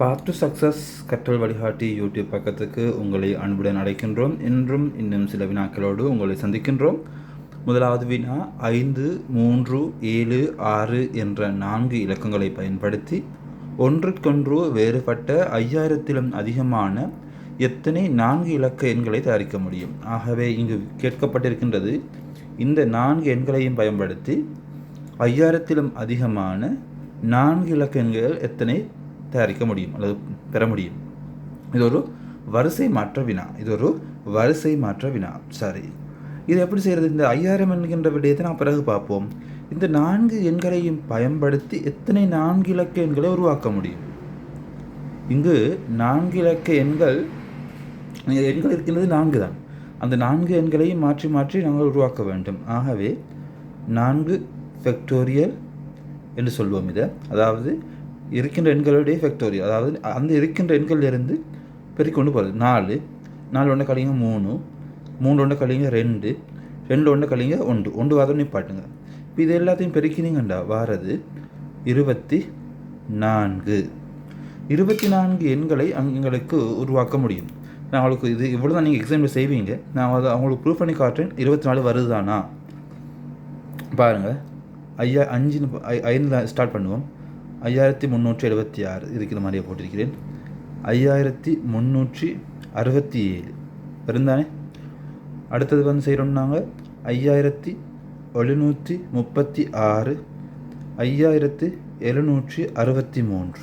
Path to success கற்றல் வழிகாட்டி YouTube பக்கத்துக்கு உங்களை அன்புடன் அடைக்கின்றோம் இன்றும் இன்னும் சில வினாக்களோடு உங்களை சந்திக்கின்றோம். முதலாவது வினா ஐந்து மூன்று ஏழு ஆறு என்ற நான்கு இலக்கங்களை பயன்படுத்தி ஒன்றுக்கொன்று வேறுபட்ட ஐயாயிரத்திலும் அதிகமான எத்தனை நான்கு இலக்க எண்களை தயாரிக்க முடியும்? ஆகவே இங்கு கேட்கப்பட்டிருக்கின்றது இந்த நான்கு எண்களையும் பயன்படுத்தி ஐயாயிரத்திலும் அதிகமான நான்கு இலக்க எண்கள் எத்தனை? தயாரிக்க முடியும் அல்லது பெற முடியும். இது ஒரு வரிசை மாற்ற வினா இது ஒரு வரிசை மாற்ற வினா. சரி. இது எப்படி செய்கிறது இந்த ஐயாயிரம் என்கின்ற விடயத்தை நான் பிறகு பார்ப்போம். இந்த நான்கு எண்களையும் பயன்படுத்தி எத்தனை நான்கு இலக்க எண்களை உருவாக்க முடியும்? இங்கு நான்கு இலக்க எண்கள் எண்கள் இருக்கின்றது நான்கு தான். அந்த நான்கு எண்களையும் மாற்றி மாற்றி நாங்கள் உருவாக்க வேண்டும். ஆகவே நான்கு ஃபெக்டோரியல் என்று சொல்வோம் இதை. அதாவது இருக்கின்ற எண்களுடைய ஃபேக்டோரியல் அதாவது அந்த இருக்கின்ற எண்கள்லேருந்து பெருக்கி கொண்டு போகிறது நாலு நாலு ஒன்று கழிங்க மூணு மூணு ஒன்று கழிங்க ரெண்டு ரெண்டு ஒன்று கழிங்க ஒன்று. ஒன்று வாதம் நிப்பாட்டுங்க. இப்போ இது எல்லாத்தையும் பெருக்கினீங்கண்டா வாரது இருபத்தி நான்கு. இருபத்தி நான்கு எண்களை எங்களுக்கு உருவாக்க முடியும். நான் அவங்களுக்கு இது இவ்வளோ தான் நீங்கள் எக்ஸாம்பிள் செய்வீங்க. நான் அதை அவங்களுக்கு ப்ரூவ் பண்ணி காட்டுறேன். இருபத்தி நாலு வருதுதானா? பாருங்கள் ஐயா அஞ்சு ஐந்து ஸ்டார்ட் பண்ணுவோம். ஐயாயிரத்தி முந்நூற்றி எழுபத்தி ஆறு இருக்கிற மாதிரியே போட்டிருக்கிறேன். ஐயாயிரத்தி முந்நூற்றி அறுபத்தி ஏழு. இருந்தானே அடுத்தது வந்து செய்கிறோம்னாங்க ஐயாயிரத்தி எழுநூற்றி முப்பத்தி ஆறு. ஐயாயிரத்து எழுநூற்றி அறுபத்தி மூன்று.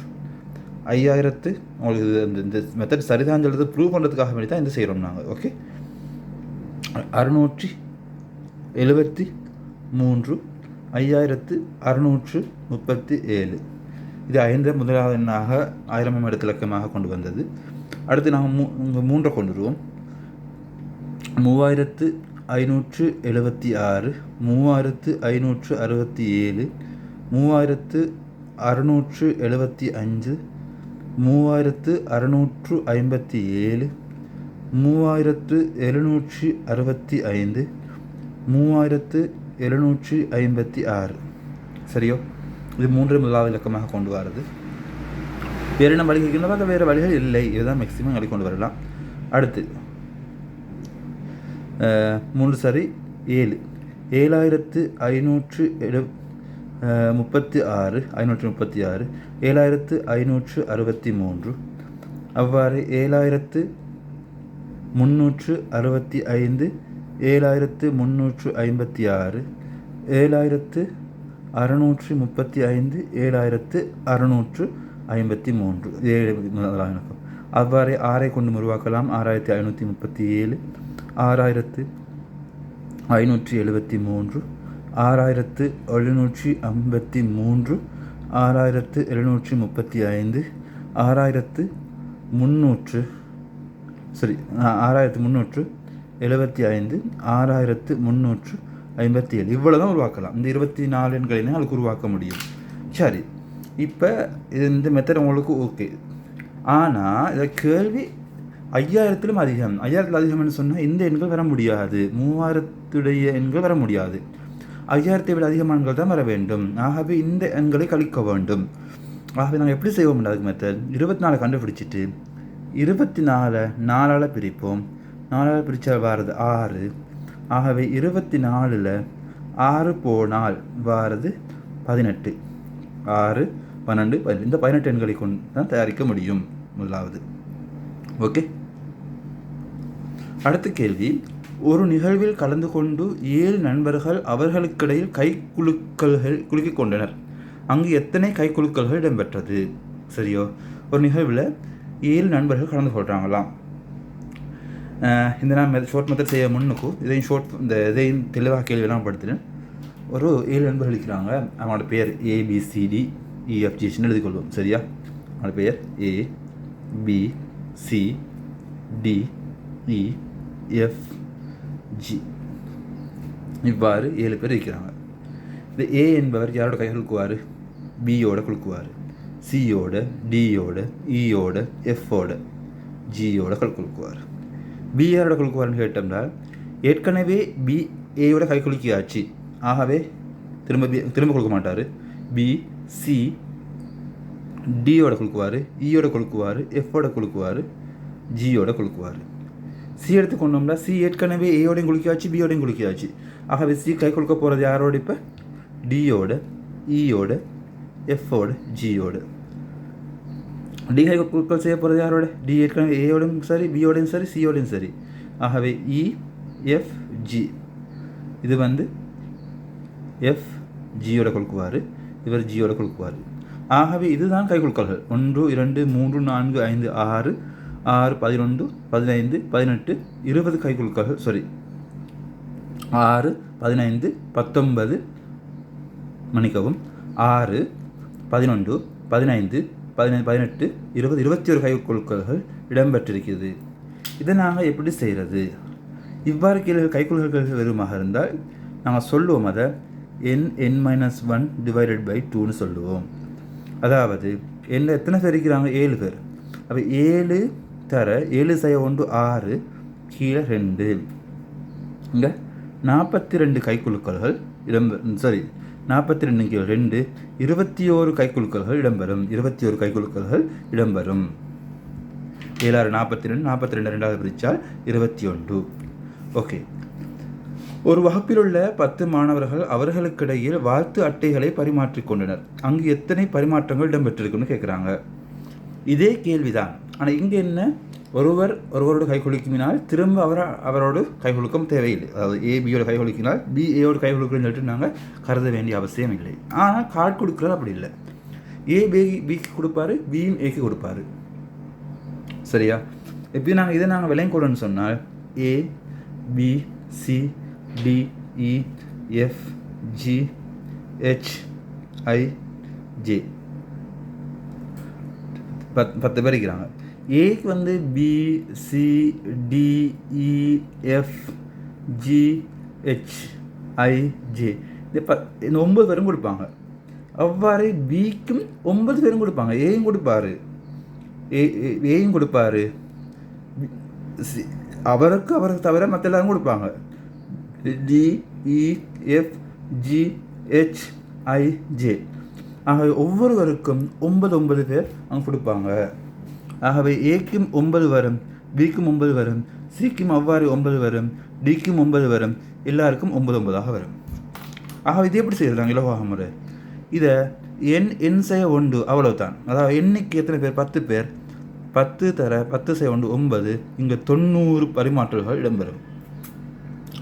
ஐயாயிரத்து உங்களுக்கு இந்த இந்த மெத்தட் சரிதான் சொல்கிறது ப்ரூவ் பண்ணுறதுக்காக வேண்டி தான் இந்த செய்கிறோம் நாங்கள் ஓகே அறுநூற்றி எழுபத்தி மூன்று. ஐயாயிரத்து அறுநூற்று முப்பத்தி ஏழு. இது ஐந்து முதலாவது எண்ணாக ஆயிரமாம் இடத்திலக்கமாக கொண்டு வந்தது. அடுத்து நாங்கள் மூ மூன்றை கொண்டு வருவோம் மூவாயிரத்து ஐநூற்று எழுபத்தி ஆறு மூவாயிரத்து ஐநூற்று அறுபத்தி ஏழு மூவாயிரத்து அறுநூற்று எழுபத்தி அஞ்சு மூவாயிரத்து அறுநூற்று ஐம்பத்தி ஏழு மூவாயிரத்து எழுநூற்றி அறுபத்தி ஐந்து மூவாயிரத்து எழுநூற்றி ஐம்பத்தி ஆறு சரியோ? இது மூன்று முதலாவது இலக்கமாக கொண்டு வரது. வேறு என்ன வழிகள் இருக்கின்றன வேறு வழிகள் இல்லை. இதுதான் மேக்சிமம் அடி கொண்டு வரலாம். அடுத்து மூன்று சரி ஏழு. ஏழாயிரத்து ஐநூற்று எழு முப்பத்தி ஆறு ஐநூற்று முப்பத்தி ஆறு ஏழாயிரத்து ஐநூற்று அறுபத்தி மூன்று அவ்வாறு ஏழாயிரத்து முந்நூற்று அறுபத்தி ஐந்து ஏழாயிரத்து முந்நூற்று ஐம்பத்தி ஆறு ஏழாயிரத்து அறுநூற்றி முப்பத்தி ஐந்து ஏழாயிரத்து அறுநூற்று ஐம்பத்தி மூன்று. ஏழு இணக்கம் அவ்வாறே ஆறை கொண்டு உருவாக்கலாம். ஆறாயிரத்தி ஐநூற்றி முப்பத்தி ஏழு ஆறாயிரத்து ஐநூற்றி எழுபத்தி மூன்று ஆறாயிரத்து எழுநூற்றி ஐம்பத்தி மூன்று ஆறாயிரத்து எழுநூற்றி முப்பத்தி ஐந்து ஆறாயிரத்து முந்நூற்று சரி ஆறாயிரத்து முந்நூற்று எழுபத்தி ஐந்து ஆறாயிரத்து முந்நூற்று ஐம்பத்தி ஏழு இவ்வளோ தான் உருவாக்கலாம். இந்த இருபத்தி நாலு எண்களினே அதுக்கு உருவாக்க முடியும். சரி. இப்போ இது இந்த மெத்தட் உங்களுக்கு ஓகே ஆனால் இதை கேள்வி ஐயாயிரத்திலும் அதிகம். ஐயாயிரத்தில் அதிகம்னு சொன்னால் இந்த எண்கள் வர முடியாது. மூவாயிரத்துடைய எண்கள் வர முடியாது. ஐயாயிரத்தை விட அதிகமான எண்கள் தான் வர வேண்டும். ஆகவே இந்த எண்களை கழிக்க வேண்டும். ஆகவே நாங்கள் எப்படி செய்வோம் அதுக்கு மெத்தட் இருபத்தி நாலு கண்டுபிடிச்சிட்டு இருபத்தி நாலு நாலால் பிரிப்போம். நாலால் பிரித்தா வாரது ஆறு. ஆகவே இருபத்தி நாலில் ஆறு போனால் வாரது பதினெட்டு. ஆறு பன்னெண்டு பதினெட்டு இந்த பதினெட்டு எண்களை கொண்டு தான் தயாரிக்க முடியும் முதலாவது. ஓகே? அடுத்த கேள்வி. ஒரு நிகழ்வில் கலந்து கொண்டு ஏழு நண்பர்கள் அவர்களுக்கிடையில் கை குலுக்கல்கள் குலுக்கிக் கொண்டனர். அங்கு எத்தனை கை குலுக்கல்கள் இடம்பெற்றது? சரியோ? ஒரு நிகழ்வில் ஏழு நண்பர்கள் கலந்து கொள்கிறாங்களாம் இந்த நான் ஷோர்ட் மெத்தட் செய்ய முன்னுக்கும் இதையும் ஷோர்ட் இந்த இதையும் தெளிவாக கேள்வியெல்லாம் படுத்துகிறேன் ஒரு ஏழு நண்பர்கள் இருக்கிறாங்க. அவனோட பேர் ஏபிசிடி இஎஃப்ஜின்னு e, எழுதிக்கொள்வோம். சரியா? அவனோட பெயர் A B C D E F G இவ்வாறு ஏழு பேர் இருக்கிறாங்க. இந்த ஏ என்பவர் யாரோட கை குலுக்குவார்? பியோட குலுக்குவார். சியோட டியோட இயோட e எஃப்போட ஜியோட கல் குலுக்குவார். பிஏரோட குழுக்கு குலுக்குவார்னு கேட்டோம்னா ஏற்கனவே பி ஏயோட கை குலுக்கியாச்சு. ஆகவே திரும்ப பி திரும்ப கொடுக்க மாட்டார். பி சி டியோட குலுக்குவார் இயோட e குலுக்குவார் எஃபோட குலுக்குவார் ஜியோட குலுக்குவார். சி எடுத்து கொண்டோம்னா சி ஏற்கனவே ஏயோடையும் குளிக்காச்சு பியோடையும் குளிக்காச்சு ஆகவே சி கை கொடுக்க போகிறது யாரோட இப்போ? டியோட இயோட e எஃபோட ஜியோட டிஹை கை குழுக்கள் செய்ய போகிறது யாரோட? டி ஏற்கனவே ஏயோடையும் சரி பியோடையும் சரி சியோடையும் சரி. ஆகவே இ எஃப் ஜி இது வந்து எஃப் ஜியோட கொடுக்குவார் இவர் ஜியோட கொடுக்குவார் ஆகவே இதுதான் கை குலுக்கல்கள் ஒன்று இரண்டு மூன்று நான்கு ஐந்து ஆறு ஆறு பதினொன்று பதினைந்து பதினெட்டு இருபது கை குலுக்கல்கள் சாரி ஆறு பதினைந்து பத்தொன்பது மன்னிக்கவும் ஆறு பதினொன்று பதினைந்து பதினைந்து பதினெட்டு இருபது இருபத்தி ஒரு கை இடம்பெற்றிருக்கிறது. இதை நாங்கள் எப்படி செய்கிறது இவ்வாறு கீழே கைக்குலுக்கல்கள் விரும்பமாக இருந்தால் நாங்கள் சொல்லுவோம் அதை n n minus one divided by டூன்னு சொல்லுவோம். அதாவது என்ன எத்தனை பேர் இருக்கிறாங்க? ஏழு பேர். அப்போ ஏழு தர ஏழு செய்ய ஒன்று ஆறு கீழே ரெண்டு. இங்கே நாற்பத்தி ரெண்டு கைக்குழுக்கள்கள் இடம்பெ சாரி நாற்பத்தி ரெண்டு கீழ் ரெண்டு இருபத்தி ஓரு கைக்குலுக்கல்கள் இடம்பெறும். இருபத்தி ஒரு கைக்குலுக்கல்கள் இடம்பெறும். ஏழாறு நாற்பத்தி ரெண்டு நாற்பத்தி ரெண்டு ரெண்டாவது பிரித்தால் இருபத்தி ஒன்று ஓகே. ஒரு வகுப்பில் உள்ள பத்து மாணவர்கள் அவர்களுக்கிடையில் வாழ்த்து அட்டைகளை பரிமாற்றிக்கொண்டனர் அங்கு எத்தனை பரிமாற்றங்கள் இடம்பெற்றிருக்குன்னு கேட்குறாங்க இதே கேள்விதான். ஆனால் இங்கே என்ன? ஒருவர் ஒருவரோடு கை குலுக்கினால் திரும்ப அவர் அவரோடு கை குலுக்கம் தேவையில்லை. அதாவது ஏ கை குலுக்கினால் பி ஏயோட கை குலுக்கணும்னு சொல்லிட்டு நாங்கள் கருத வேண்டிய அவசியம் இல்லை. ஆனால் கார்டு கொடுக்குறது அப்படி இல்லை. ஏ பி பிக்கு கொடுப்பாரு பியும் ஏக்கு கொடுப்பாரு. சரியா? எப்படி நாங்கள் இதை நாங்கள் விலையும் கூடன்னு சொன்னால் A B C D E F G H I J பத் பத்து பேர் இருக்கிறாங்க. ஏக்கு வந்து B C D E F G H I J இந்த ப இந்த ஒம்பது பேரும் கொடுப்பாங்க. அவ்வாறு பிக்கும் ஒன்பது பேரும் கொடுப்பாங்க. ஏயும் கொடுப்பாரு. ஏ ஏயும் கொடுப்பாரு. சி- அவருக்கு அவருக்கு தவிர மற்ற எல்லாரும் கொடுப்பாங்க. D E F G H I J ஆக ஒவ்வொருவருக்கும் ஒன்பது ஒன்பது பேர் அங்கே கொடுப்பாங்க. ஆகவே ஏக்கும் ஒன்பது வரும் பிக்கும் ஒன்பது வரும் சிக்கும் அவ்வாறு ஒன்பது வரும் டிக்கும் ஒன்பது வரும் எல்லாருக்கும் ஒன்பது ஒன்பதாக வரும். ஆகவே இது எப்படி செய்யறாங்க இலவாக முறை. இதை எண் எண் செய்ய ஒன்று அவ்வளவுதான். அதாவது எண்ணிக்கை எத்தனை பேர்? பத்து பேர். பத்து தர பத்து செய்ய ஒன்று ஒன்பது இங்கே தொண்ணூறு பரிமாற்றல்கள் இடம்பெறும்.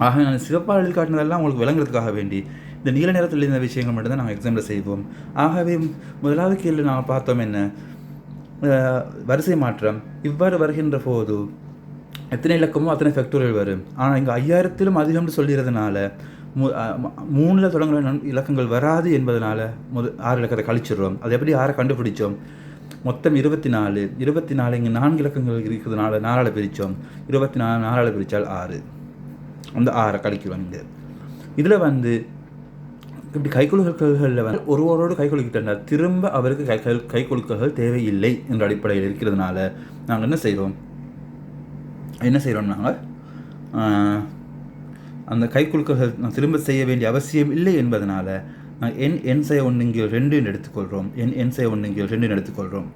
ஆக நான் சிவப்பாக எழுதி காட்டினதெல்லாம் உங்களுக்கு விளங்குறதுக்காக வேண்டி இந்த நீல நேரத்தில் இருந்த விஷயங்கள் மட்டும்தான் நாங்கள் எக்ஸாம்பிள் செய்வோம். ஆகவே முதலாவது கேள்வி நாங்கள் பார்த்தோம் என்ன? வரிசை மாற்றம். இவ்வாறு வருகின்ற போது எத்தனை இலக்கமோ அத்தனை ஃபேக்டோரியல் வரும். ஆனால் இங்கே ஐயாயிரத்திலும் அதிகம்னு சொல்லிடுறதுனால மூ மூணில் தொடங்குற இலக்கங்கள் வராது என்பதனால முத ஆறு இலக்கத்தை கழிச்சிடுறோம். அது எப்படி ஆறை கண்டுபிடிச்சோம்? மொத்தம் இருபத்தி நாலு இருபத்தி நாலு இங்கே நான்கு இலக்கங்கள் இருக்கிறதுனால நாலால் பிரித்தோம். இருபத்தி நாலு நாலால் பிரித்தால் ஆறு. அந்த ஆறை கழிக்கிறோம் இங்கே. இதில் வந்து இப்படி கை குலுக்கல்களில் வந்து ஒருவரோடு கை குலுக்கிட்டார் திரும்ப அவருக்கு கை கை கை குலுக்கல்கள் தேவையில்லை என்ற அடிப்படையில் இருக்கிறதுனால நாங்கள் என்ன செய்கிறோம் என்ன செய்கிறோம் நாங்கள் அந்த கை குலுக்கல்கள் நான் திரும்ப செய்ய வேண்டிய அவசியம் இல்லை என்பதனால நான் என் என் செய்ய ஒன்றுங்கில் ரெண்டு என்று எடுத்துக்கொள்கிறோம் என் என் செய்ய ஒன்றுங்கில் ரெண்டு எடுத்துக்கொள்கிறோம்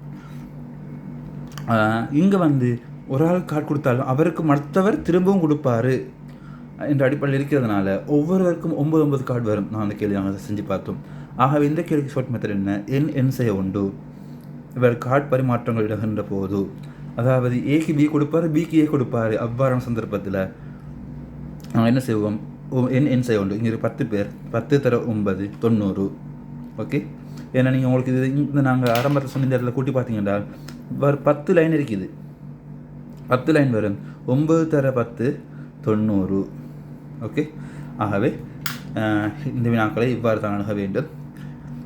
இங்கே வந்து ஒரு ஆள் கார்டு கொடுத்தாலும் அவருக்கு மற்றவர் திரும்பவும் கொடுப்பாரு. என்ற அடிப்படையில் இருக்கிறதுனால ஒவ்வொருவருக்கும் ஒன்பது ஒன்பது கார்டு வரும். நான் அந்த கேள்வி நாங்கள் செஞ்சு பார்த்தோம். ஆகவே இந்த கேள்விக்கு ஷார்ட் மெத்தட் என்ன? என் என் செய்ய உண்டு. இவர் கார்டு பரிமாற்றங்கள் இடகின்ற போது அதாவது ஏக்கு பி கொடுப்பாரு பிக்கு ஏ கொடுப்பாரு. அவ்வாறான சந்தர்ப்பத்தில் நாங்கள் என்ன செய்வோம்? ஓ- என் என் செய்ய உண்டு. இங்கே ஒரு பத்து பேர். பத்து தர ஒன்பது தொண்ணூறு. ஓகே ஏன்னா நீங்கள் உங்களுக்கு இது இந்த நாங்கள் ஆரம்பத்தில் சொன்ன இந்த இடத்துல கூட்டி பார்த்தீங்கன்னா ஒரு பத்து லைன் இருக்குது. பத்து லைன் வரும். ஒம்பது தர பத்து தொண்ணூறு. ஓகே ஆகவே இந்த வினாக்களை இவ்வாறு தான் அணுக வேண்டும்.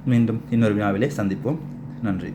மீண்டும் இன்னொரு வினாவிலே சந்திப்போம். நன்றி.